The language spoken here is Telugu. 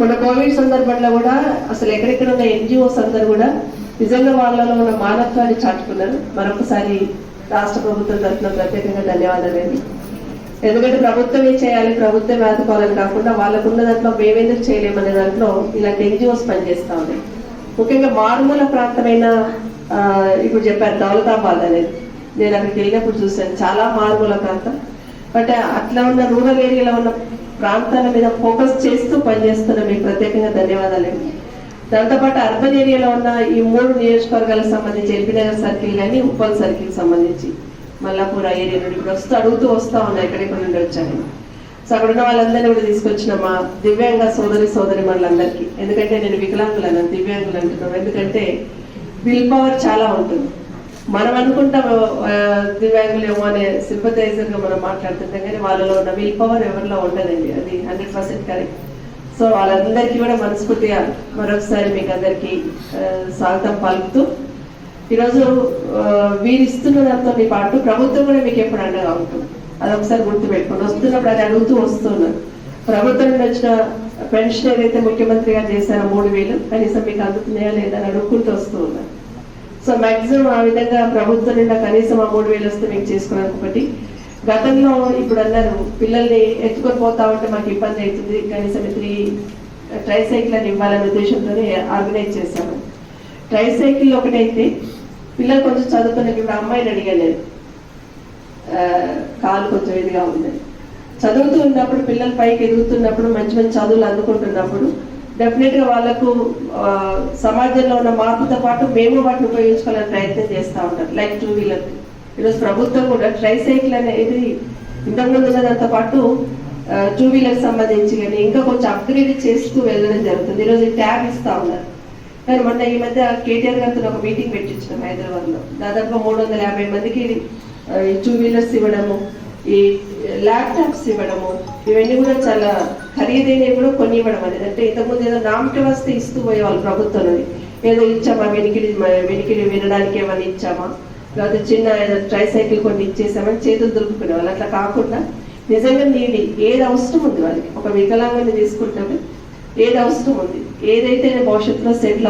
మన కోవిడ్ సందర్భంలో కూడా అసలు ఎక్కడెక్కడ ఉన్న ఎన్జిఓస్ అందరు కూడా నిజంగా వాళ్ళలో ఉన్న మానవత్వాన్ని చాటుకున్నారు. మరొకసారి రాష్ట్ర ప్రభుత్వం తరఫున ప్రత్యేకంగా ధన్యవాదాలండి ఎందుకంటే ప్రభుత్వమే చేయాలి ప్రభుత్వమే ఆదుకోవాలని కాకుండా వాళ్ళకున్న దాంట్లో మేమెందుకు చేయలేమనే దాంట్లో ఇలాంటి ఎన్జిఓస్ పనిచేస్తూ ఉన్నాయి. ముఖ్యంగా మారుమూల ప్రాంతమైన ఇప్పుడు చెప్పారు దౌలతాబాద్ అనేది. నేను అక్కడికి వెళ్ళినప్పుడు చూశాను. చాలా మారుమూల ప్రాంతం. బట్ uh, అట్లా ఉన్న రూరల్ ఏరియాలో ఉన్న ప్రాంతాల మీద ఫోకస్ చేస్తూ పనిచేస్తున్న మీకు ప్రత్యేకంగా ధన్యవాదాలండి దాంతోపాటు అర్బన్ ఏరియాలో ఉన్న ఈ మూడు నియోజకవర్గాలకు సంబంధించి ఎల్బీ నగర్ సర్కిల్ కానీ ఉప్పల్ సర్కిల్ సంబంధించి మల్లాపూర్ ఏరియా నుండి ఇప్పుడు వస్తూ అడుగుతూ వస్తా ఉన్నాయి ఎక్కడెక్కడ నుండి వచ్చాను. సో అక్కడ ఉన్న వాళ్ళందరినీ కూడా తీసుకొచ్చిన మా దివ్యాంగ సోదరి సోదరి మనందరికీ ఎందుకంటే నేను వికలాంగులను? దివ్యాంగులు అంటున్నాను ఎందుకంటే విల్ పవర్ చాలా ఉంటుంది. మనం అనుకుంటాం ఆ, దివ్యాంగులు ఏమో అనే సింపథైజర్గా మనం మాట్లాడుతుంటాం కానీ వాళ్ళలో ఉన్న విల్ పవర్ ఎవరిలో ఉండదండి. అది హండ్రెడ్ పర్సెంట్ కరెక్ట్. సో వాళ్ళందరికీ కూడా మనస్ఫూర్తిగా మరొకసారి మీకు అందరికీ స్వాగతం పలుకుతూ ఈరోజు ఆ, వీరు ఇస్తున్న దాంతో పాటు ప్రభుత్వం కూడా మీకు ఎప్పుడు అండగా ఉంటుంది. అది ఒకసారి గుర్తుపెట్టుకోండి. వస్తున్నప్పుడు అది అడుగుతూ వస్తున్నారు. ప్రభుత్వం నుండి వచ్చిన పెన్షన్ ఏదైతే ముఖ్యమంత్రి గారు చేశారో మూడు వేలు కనీసం మీకు అందుతున్నాయా లేదా అని అడుక్కుంటూ వస్తూ ఉన్నారు. సో మాక్సిమం ఆ విధంగా ప్రభుత్వం నుండి కనీసం ఆ మూడు వేలు వస్తే మీకు చేసుకోవడానికి ఒకటి గతంలో ఇప్పుడు అన్నారు పిల్లల్ని ఎత్తుకొని పోతా ఉంటే మాకు ఇబ్బంది అవుతుంది. కనీసం త్రీ ట్రైసైకిల్ అని ఇవ్వాలనే ఉద్దేశంతో ఆర్గనైజ్ చేశాము. ట్రైసైకిల్ ఒకటైతే పిల్లలు కొంచెం చదువుకున్నాక ఇప్పుడు అమ్మాయిని అడిగాను నేను కాలు కొంచెం ఇదిగా ఉంది చదువుతూ ఉన్నప్పుడు పిల్లలు పైకి ఎదుగుతున్నప్పుడు మంచి మంచి చదువులు అందుకుంటున్నప్పుడు డెఫినెట్గా వాళ్ళకు సమాజంలో ఉన్న మార్పుతో పాటు మేము వాటిని ఉపయోగించుకోవాలని ప్రయత్నం చేస్తూ ఉంటారు. Like two wheeler. ఈరోజు ప్రభుత్వం కూడా ట్రైసైకిల్ అనేది ఇంతకుముందు ఉన్నదంతో పాటు టూ వీలర్ సంబంధించి కానీ ఇంకా కొంచెం అప్గ్రేడ్ చేస్తూ వెళ్ళడం జరుగుతుంది. ఈరోజు ట్యాబ్ ఇస్తా ఉన్నారు. కానీ మొన్న ఈ మధ్య కేటీఆర్ గారితో ఒక మీటింగ్ పెట్టించినాం హైదరాబాద్లో దాదాపు మూడు వందల యాభై మందికి ఈ టూ వీలర్స్ ఇవ్వడము ఈ ల్యాప్టాప్స్ ఇవ్వడము ఇవన్నీ కూడా చాలా ఖరీదైనవి కూడా కొన్ని ఇవ్వడం అనేది. అంటే ఇంతకుముందు ఏదో నామక వస్తే ఇస్తూ పోయేవాళ్ళు ప్రభుత్వం ఏదో ఇచ్చామా వెనికిడి వెనికిడి వినడానికి ఏమైనా ఇచ్చామా? లేకపోతే చిన్న ఏదో ట్రైసైకిల్ కొన్ని ఇచ్చేసామని చేతులు దొరుకుకునే వాళ్ళు. అట్లా కాకుండా నిజంగా నీడి ఏది అవసరం ఉంది వాళ్ళకి? ఒక వికలాంగాన్ని తీసుకుంటే ఏది అవసరం ఉంది? ఏదైతే భవిష్యత్తులో సెటిల్